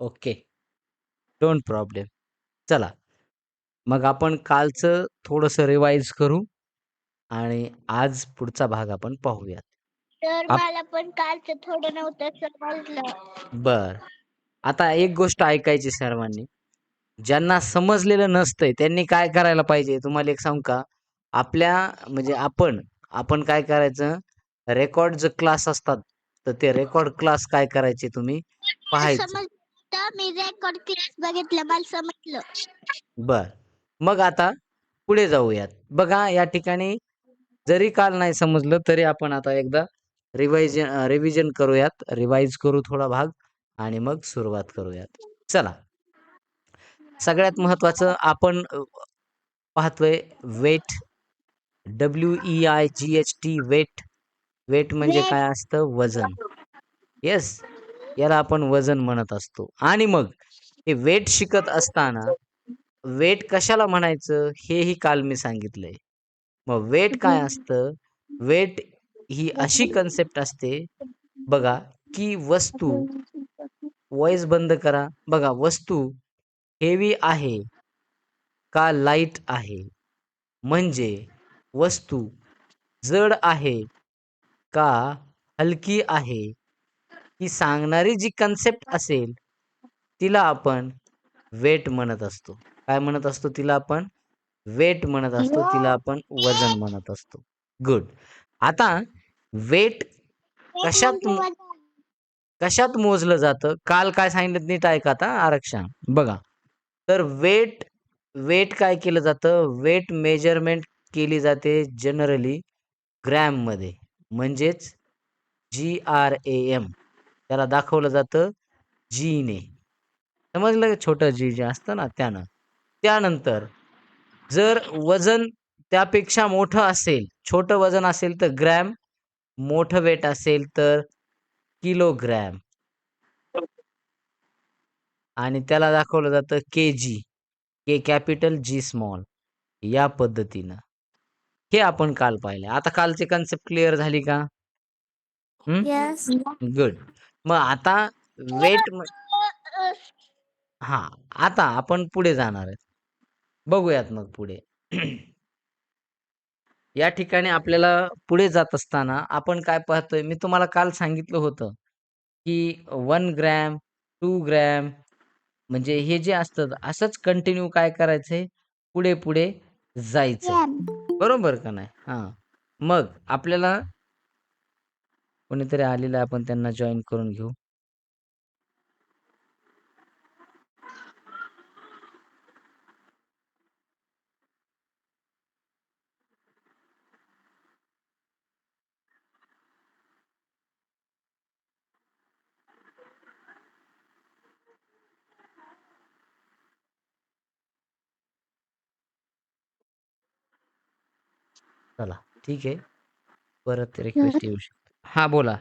Okay. Don't problem. चला. मग आपण कालचं थोडंसं रिवाईज करू आणि आज पुढचा भाग आपण पाहूयात. तर आप मला पण कालचं थोडं नव्हतं समजलं. बरं. आता एक गोष्ट ऐकायची सर्वांनी. ज्यांना समजलेलं नसतंय त्यांनी काय करायला पाहिजे तुम्हाला एक सांगू का? आपल्या म्हणजे आपण, आपण काय करायचं रेकॉर्डचे क्लास असतात. तर ते रेकॉर्ड क्लास काय करायचे तुम्ही पाहायचं. मी रेकॉर्ड क्लास बघितलं मला समजलं. बरं. मग आता पुढे जाऊयात. बघा या ठिकाणी जरी काल नाही समजलं तरी आपण आता एकदा रिवाइजन अ, रिव्हिजन करूयात. रिवाईज करू थोडा भाग आणि मग सुरुवात करूयात. चला. सगळ्यात महत्त्वाचं आपण पाहतोय वेट डब्ल्यू-ई-आय-जी-एच-टी वेट. वेट म्हणजे. काय असतं? वजन. येस. याला आपण वजन म्हणत असतो. आणि मग हे वेट शिकत असताना वेट कशाला म्हणायचं हेही काल मी सांगितलंय. मग वेट काय असतं? वेट ही अशी कन्सेप्ट असते बघा, की वस्तू वॉइस बंद करा. बघा वस्तू हेवी आहे का लाइट आहे? म्हणजे वस्तू जड आहे का हलकी आहे? ही सांगणारी जी कन्सेप्ट असेल तिला आपण वेट म्हणत असतो. काय म्हणत असतो तिला आपण? वेट म्हणत असतो. तिला आपण वजन म्हणत असतो. गुड. आता वेट कशात कशात मोजलं जातं? काल काय सांगितलं नीट ऐका आता आरक्षण. बघा. तर वेट वेट काय केलं जातं? वेट मेजरमेंट केली जाते जनरली ग्रॅममध्ये. म्हणजेच जी-आर-ए-एम. त्याला दाखवलं जातं जीने. समजलं का? छोटं जी जे असतं ना त्यानं. त्यानंतर जर वजन त्यापेक्षा मोठं असेल, छोटं वजन असेल तर ग्रॅम, मोठं वेट असेल तर किलोग्रॅम. आणि त्याला दाखवलं जातं KG. K capital, G small. या पद्धतीनं. हे आपण काल पाहिलं. आता कालची कन्सेप्ट क्लिअर झाली का? गुड. मग आता वेट हां. आता आपण पुढे जाणार आहेत. बघूयात मग पुढे. या ठिकाणी आपल्याला पुढे जात असताना आपण काय पाहतोय? मी तुम्हाला काल सांगितलं होतं, की 1 ग्रॅम, 2 ग्रॅम म्हणजे हे जे असतं असंच कंटिन्यू काय करायचंय? पुढे-पुढे जायचंय. ग्रॅम. बरोबर का नाही? हां. मग आपल्याला कोणीतरी आलेलं आहे आपण त्यांना जॉइन करून घेऊ. चला ठीक आहे. परत रिक्वेस्ट येऊ शकते. हां, बोला.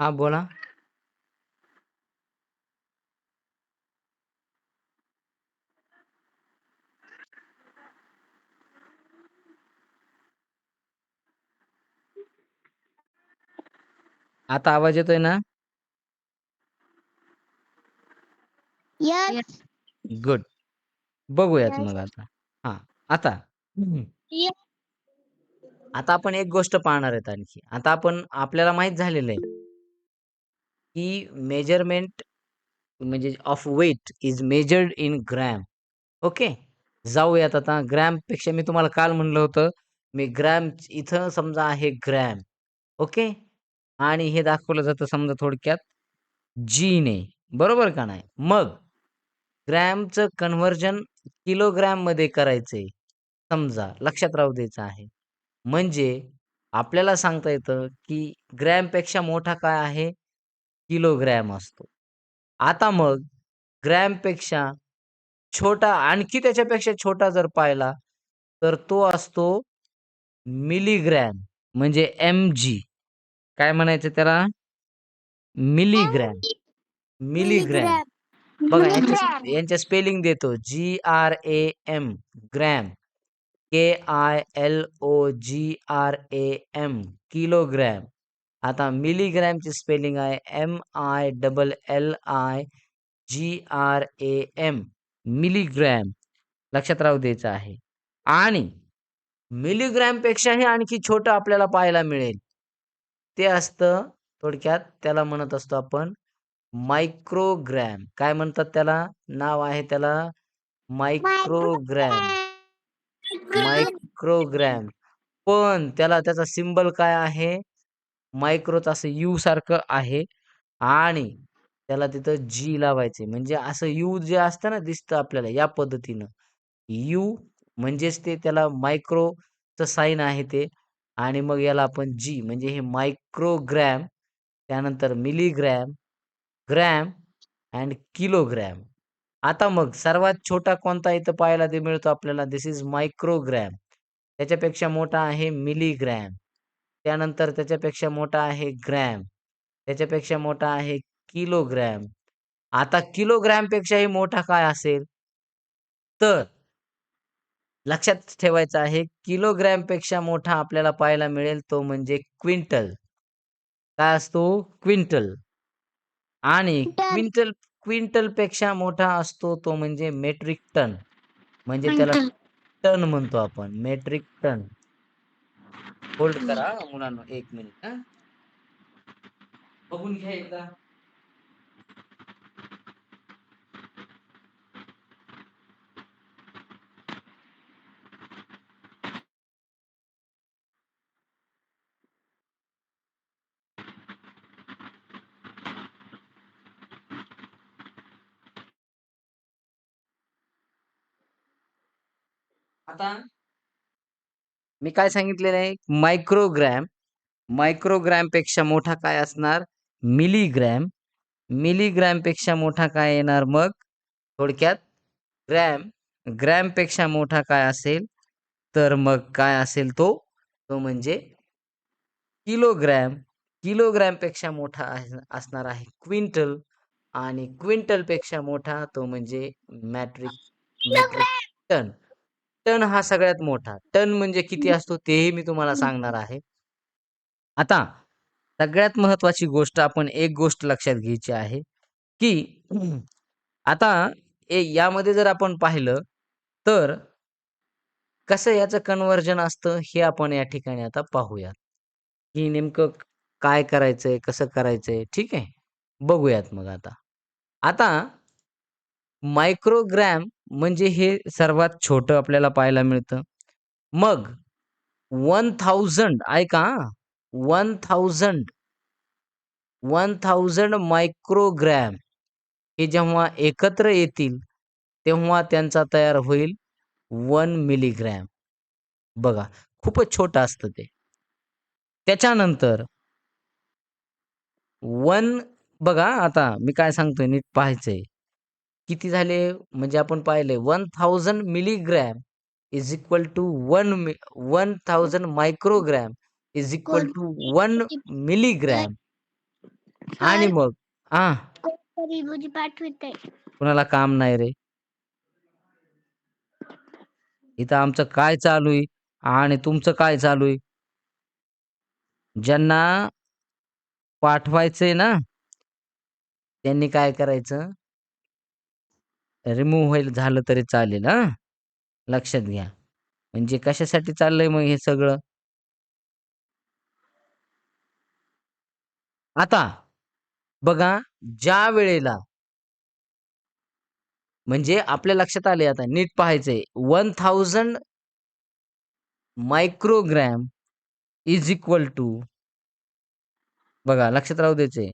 हां, बोला. आता आवाज येतोय ना? येस. गुड. बघूयात. मग आता. हां. आता. आता आपण एक गोष्ट पाहणार आहेत आणखी. आता आपण आपल्याला माहीत झालेलं आहे, की मेजरमेंट म्हणजे of weight is measured in gram. Okay. जाऊयात आता ग्रॅमपेक्षा मी तुम्हाला काल म्हणलं होतं, मी ग्रॅम इथं समजा आहे ग्रॅम. ओके. आणि हे दाखवलं जातं समजा थोडक्यात जीने. बरोबर का नाही? मग ग्रॅमचं कन्व्हर्जन किलोग्रॅममध्ये करायचंय. समजा लक्षात राहू द्यायचं आहे. म्हणजे आपल्याला सांगता येतं, की ग्रॅमपेक्षा मोठा काय आहे? किलोग्रॅम असतो. आता मग ग्रॅमपेक्षा छोटा आणखी त्याच्यापेक्षा छोटा जर पाहिला, तर तो असतो मिलीग्रॅम म्हणजे एम-जी. काय म्हणायचं त्याला? मिलीग्रॅम. मिलीग्रॅम. बघा यांच्या स्पेलिंग देतो जी-आर-ए-एम ग्रॅम. के-आय-एल-ओ-जी-आर-ए-एम किलोग्रॅम. आता मिलीग्रॅमची स्पेलिंग आहे एम-आय-डबल-एल-आय-जी-आर-ए-एम मिलीग्रॅम. लक्षात राहू द्यायचं आहे. आणि मिलीग्रॅमपेक्षाही आणखी छोटं आपल्याला पाहायला मिळेल. ते असतं थोडक्यात त्याला म्हणत असतो आपण मायक्रोग्रॅम. काय म्हणतात त्याला? नाव आहे त्याला मायक्रोग्रॅम. मायक्रोग्रॅम. पण त्याला त्याचा सिम्बल काय आहे? मायक्रोचं असं यू सारखं आहे आणि त्याला तिथं जी लावायचे. म्हणजे असं यू जे असतं ना दिसतं आपल्याला या पद्धतीनं. यू म्हणजेच ते त्याला मायक्रोचं साईन आहे ते आणि मग याला आपण जी म्हणजे हे मायक्रोग्रॅम, त्यानंतर मिलीग्रॅम, ग्रॅम अँड किलोग्रॅम. आता मग सर्वात छोटा कोणता इथं पाहायला ते मिळतो आपल्याला? This is microgram. त्याच्यापेक्षा मोठा आहे मिलीग्रॅम. त्यानंतर त्याच्यापेक्षा मोठा आहे ग्रॅम. त्याच्यापेक्षा मोठा आहे किलोग्रॅम. आता किलोग्रॅमपेक्षाही मोठा काय असेल? तर लक्षात ठेवायचं आहे किलोग्रॅमपेक्षा मोठा आपल्याला पाहायला मिळेल तो म्हणजे क्विंटल. काय असतो? क्विंटल. आणि टन. क्विंटल क्विंटलपेक्षा मोठा असतो तो म्हणजे मेट्रिक टन. म्हणजे त्याला क्विंटल. टन म्हणतो आपण. Metric ton. होल्ड करा मुलांनो 1 मिनिट हां. बघून घ्या एकदा. आता मी काय सांगितलेलं आहे? मायक्रोग्रॅम. मायक्रोग्रॅमपेक्षा मोठा काय असणार? मिलीग्रॅम. मिलीग्रॅमपेक्षा मोठा काय येणार मग? थोडक्यात ग्रॅम. ग्रॅमपेक्षा मोठा काय असेल? तर मग काय असेल तो? तो म्हणजे किलोग्रॅम. किलोग्रॅमपेक्षा मोठा असणार आहे क्विंटल आणि क्विंटलपेक्षा मोठा तो म्हणजे मॅट्रिक मेट्रिक टन. टन हा सगळ्यात मोठा. टन म्हणजे किती असतो तेही मी तुम्हाला सांगणार आहे. आता सगळ्यात महत्त्वाची गोष्ट आपण एक गोष्ट लक्षात घ्यायची आहे, की आता यामध्ये जर आपण पाहिलं तर कसं याचं कन्व्हर्जन असतं हे आपण या ठिकाणी आता पाहूयात. की नेमकं काय करायचंय? कसं करायचंय? ठीक आहे. बघूयात मग आता. आता मायक्रोग्रॅम म्हणजे हे सर्वात छोटं आपल्याला पाहायला मिळतं. मग 1000 ऐका हां. 1000 1000 मायक्रोग्रॅम हे जेव्हा एकत्र येतील, तेव्हा त्यांचा तयार होईल वन मिलीग्रॅम. बघा, खूपच छोटं असतं ते. त्याच्यानंतर वन बघा आता मी काय सांगतोय नीट पाहायचंय. किती झाले? म्हणजे आपण पाहिले 1000 मिलीग्रॅम इज इक्वल टू 1 मी 1000 microgram is equal to 1 milligram. आणि मग हां. कुणाला काम नाही रे. इथं आमचं काय चालू आहे आणि तुमचं काय चालू आहे? ज्यांना पाठवायचंय ना त्यांनी काय करायचं? रिमूव्ह होईल झालं तरी चालेल हां. लक्षात घ्या. म्हणजे कशासाठी चाललंय मग हे सगळं? आता बघा ज्या वेळेला म्हणजे आपल्या लक्षात आले आता नीट पाहायचंय 1000 मायक्रोग्रॅम इज इक्वल टू बघा लक्षात राहू द्यायचंय.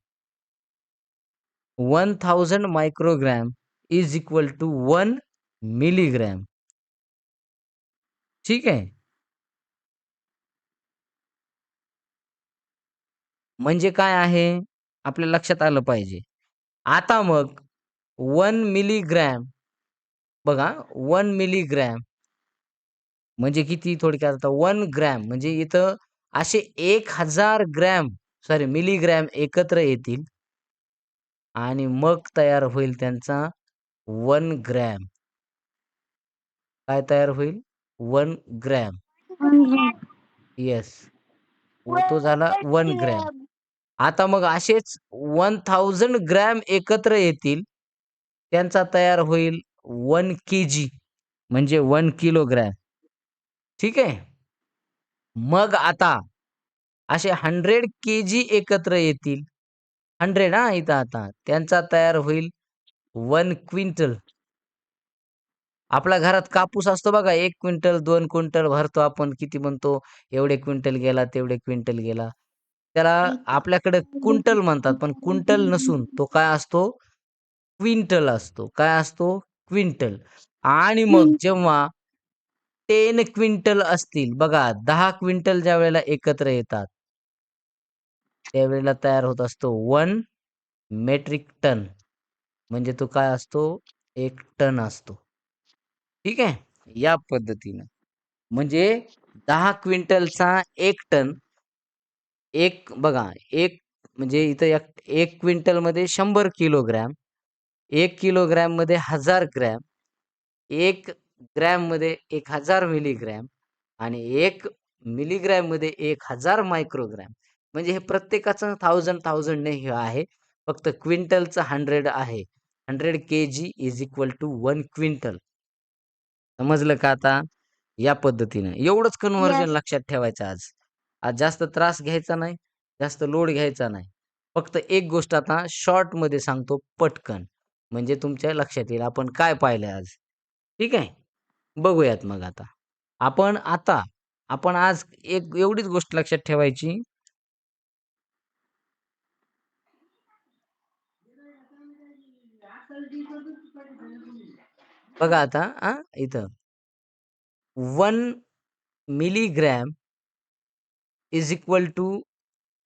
1000 microgram is equal to one milligram. ठीक आहे. म्हणजे काय आहे? आपल्या लक्षात आलं पाहिजे. आता मग वन मिलीग्रॅम बघा वन मिलीग्रॅम म्हणजे किती थोडक्यात आता वन ग्रॅम म्हणजे इथं असे एक हजार ग्रॅम सॉरी मिलीग्रॅम एकत्र येतील. आणि मग तयार होईल त्यांचा 1 ग्रॅम. काय तयार होईल? One gram. येस. तो झाला वन ग्रॅम. आता मग असेच वन थाउजंड ग्रॅम एकत्र येतील. त्यांचा तयार होईल वन के जी म्हणजे वन किलोग्रॅम. ठीक आहे? मग आता असे हंड्रेड के जी एकत्र येतील. हंड्रेड हा इथं आता. त्यांचा तयार होईल वन क्विंटल. आपल्या घरात कापूस असतो बघा एक क्विंटल दोन क्विंटल भरतो आपण किती म्हणतो एवढे क्विंटल गेला तेवढे क्विंटल गेला. त्याला आपल्याकडे कुंटल म्हणतात पण कुंटल नसून तो काय असतो? क्विंटल असतो. काय असतो? क्विंटल. आणि मग जेव्हा टेन क्विंटल असतील बघा दहा क्विंटल ज्या वेळेला एकत्र येतात त्यावेळेला तयार होत असतो वन मेट्रिक टन. म्हणजे तो काय असतो? एक टन असतो. ठीक आहे? या पद्धतीनं. म्हणजे दहा क्विंटलचा एक टन एक बघा एक म्हणजे इथं एक एक क्विंटलमध्ये शंभर किलोग्रॅम एक किलोग्रॅममध्ये हजार ग्रॅम एक ग्रॅममध्ये एक हजार मिलीग्रॅम आणि एक मिलीग्रॅममध्ये एक हजार मायक्रोग्रॅम. म्हणजे हे प्रत्येकाचं थाउजंड थाउजंडने हे आहे. फक्त क्विंटलचं हंड्रेड आहे. Hundred K G is equal to one quintal. समजलं का आता? या पद्धतीनं. एवढंच कन्व्हर्जन. लक्षात ठेवायचं आज. आज जास्त त्रास घ्यायचा नाही जास्त लोड घ्यायचा नाही. फक्त एक गोष्ट आता शॉर्टमध्ये सांगतो पटकन. म्हणजे तुमच्या लक्षात येईल आपण काय पाहिलंय आज. ठीक आहे? बघूयात मग आता. आपण आता आपण आज एक एवढीच गोष्ट लक्षात ठेवायची. बघा आता हा इथं. One milligram is equal to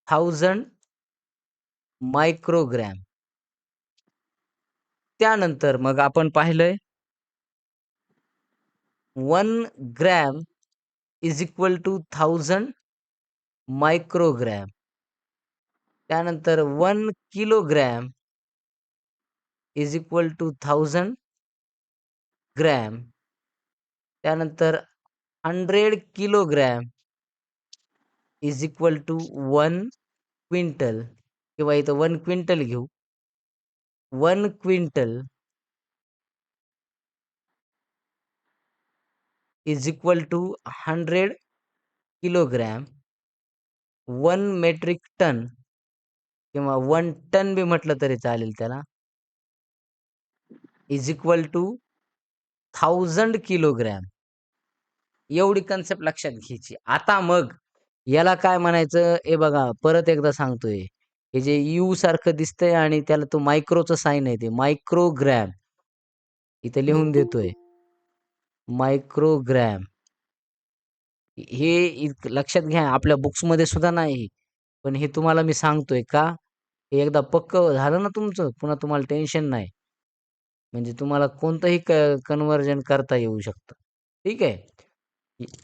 thousand microgram. त्यानंतर मग आपण पाहिलंय one gram is equal to thousand microgram. त्यानंतर one kilogram is equal to thousand gram. त्यानंतर hundred kilogram is equal to one quintal. किंवा इथं वन क्विंटल घेऊ. One quintal is equal to hundred kilogram. One metric tonne. किंवा one ton बी म्हटलं तरी चालेल त्याला. Is equal to thousand kilogram. एवढी कन्सेप्ट लक्षात घ्यायची. आता मग याला काय म्हणायचं? हे बघा परत एकदा सांगतोय. हे जे यू सारखं दिसतंय आणि त्याला तो मायक्रोचं साईन आहे ते. मायक्रोग्रॅम इथे लिहून देतोय. मायक्रोग्रॅम हे लक्षात घ्या आपल्या बुक्समध्ये सुद्धा नाही. पण हे तुम्हाला मी सांगतोय का? हे एकदा पक्क झालं ना तुमचं पुन्हा तुम्हाला टेन्शन नाही. म्हणजे तुम्हाला कोणतंही कन्व्हर्जन करता येऊ शकतं. ठीक आहे?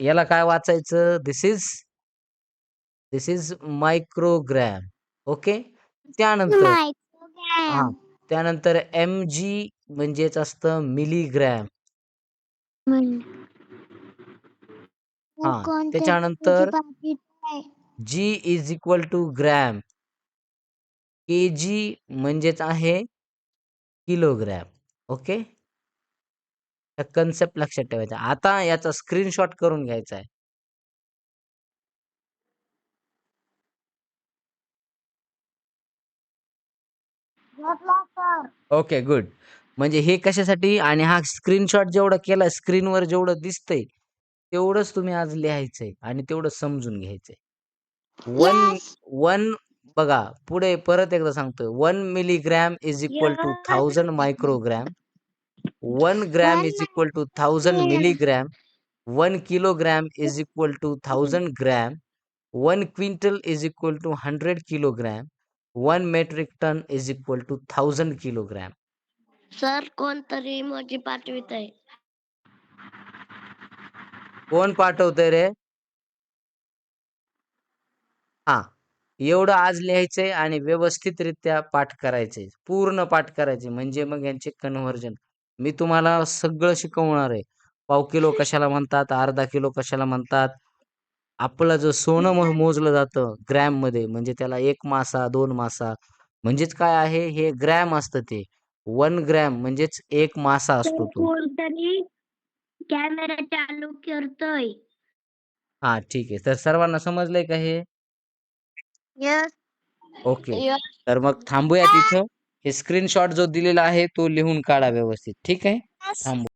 याला काय वाचायचं? This is this is microgram okay त्यानंतर हा. त्यानंतर एम जी म्हणजेच असतं मिलीग्रॅम हा, त्याच्यानंतर G is equal to gram K G म्हणजेच आहे किलोग्रॅम. ओके? कन्सेप्ट लक्षात ठेवायचा आता याचा स्क्रीनशॉट करून घ्यायचा आहे. Okay good. म्हणजे हे कशासाठी? आणि हा स्क्रीनशॉट जेवढा केला स्क्रीनवर जेवढं दिसतंय तेवढंच तुम्ही आज लिहायचंय आणि तेवढं समजून घ्यायचंय. वन वन बघा पुढे परत एकदा सांगतोय one milligram is equal to thousand microgram one gram is equal to thousand. Milligram one kilogram is equal to thousand gram one quintal is equal to hundred kilogram one metric tonne is equal to thousand kilogram sir कोणतरी emoji पाठवित आहे. कोण पाठवतंय रे? हा. एवढं आज लिहायचंय आणि व्यवस्थितरित्या पाठ करायचंय. पूर्ण पाठ करायचे म्हणजे मग यांचे कन्व्हर्जन मी तुम्हाला सगळं शिकवणार आहे. पाव किलो कशाला म्हणतात? अर्धा किलो कशाला म्हणतात? आपलं जो सोनं मोजलं जातं ग्रॅममध्ये म्हणजे त्याला एक मासा दोन मासा म्हणजेच काय आहे? हे ग्रॅम असतं ते. वन ग्रॅम म्हणजेच एक मासा असतो तो. कॅमेरा चालू करतोय हा ठीक आहे. तर सर्वांना समजलंय का हे? यस ओके तर मग थांबूया तिथं. हे स्क्रीनशॉट जो दिलेला आहे तो लिहून काढा व्यवस्थित. ठीक आहे? थांबू.